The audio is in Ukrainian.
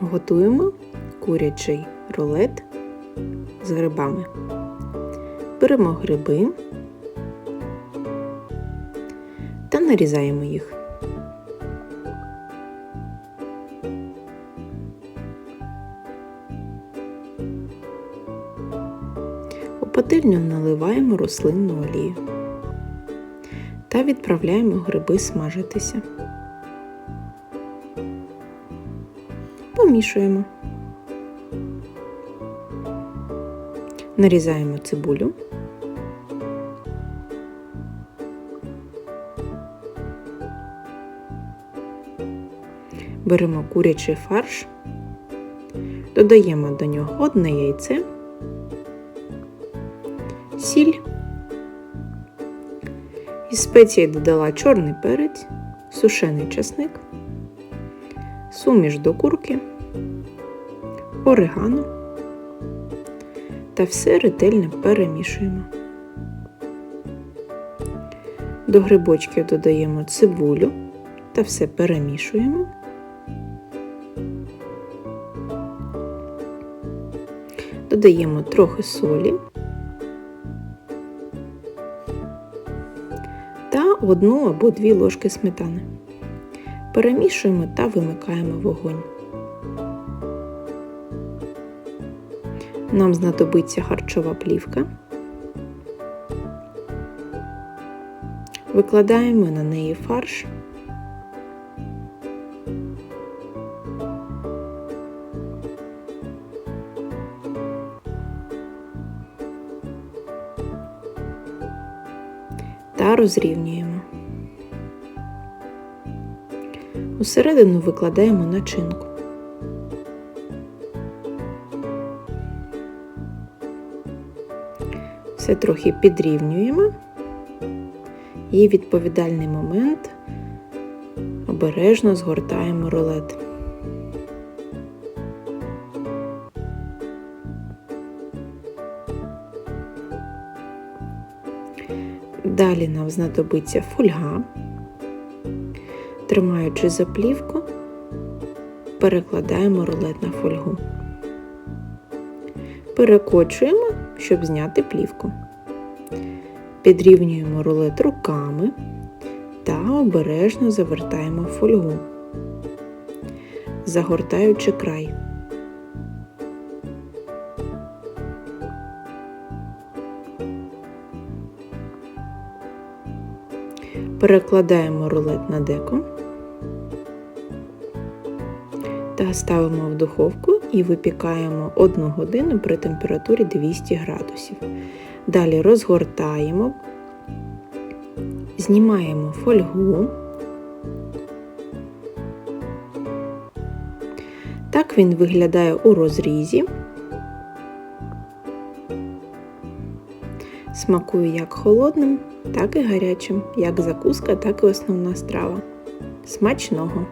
Готуємо курячий рулет з грибами. Беремо гриби та нарізаємо їх. У пательню наливаємо рослинну олію та відправляємо гриби смажитися. Помішуємо. Нарізаємо цибулю. Беремо курячий фарш, додаємо до нього одне яйце, сіль. Із спеції додала чорний перець, сушений часник, суміш до курки, орегано та все ретельно перемішуємо. До грибочків додаємо цибулю та все перемішуємо. Додаємо трохи солі та одну або дві ложки сметани. Перемішуємо та вимикаємо вогонь. Нам знадобиться харчова плівка. Викладаємо на неї фарш. Та розрівнюємо. Усередину викладаємо начинку. Все трохи підрівнюємо і відповідальний момент обережно згортаємо рулет. Далі нам знадобиться фольга. Тримаючи заплівку, перекладаємо рулет на фольгу. Перекочуємо, щоб зняти плівку. Підрівнюємо рулет руками та обережно завертаємо фольгу, загортаючи край. Перекладаємо рулет на деко та ставимо в духовку і випікаємо 1 годину при температурі 200 градусів. Далі розгортаємо, знімаємо фольгу. Так він виглядає у розрізі. Смакує як холодним, так і гарячим, як закуска, так і основна страва. Смачного!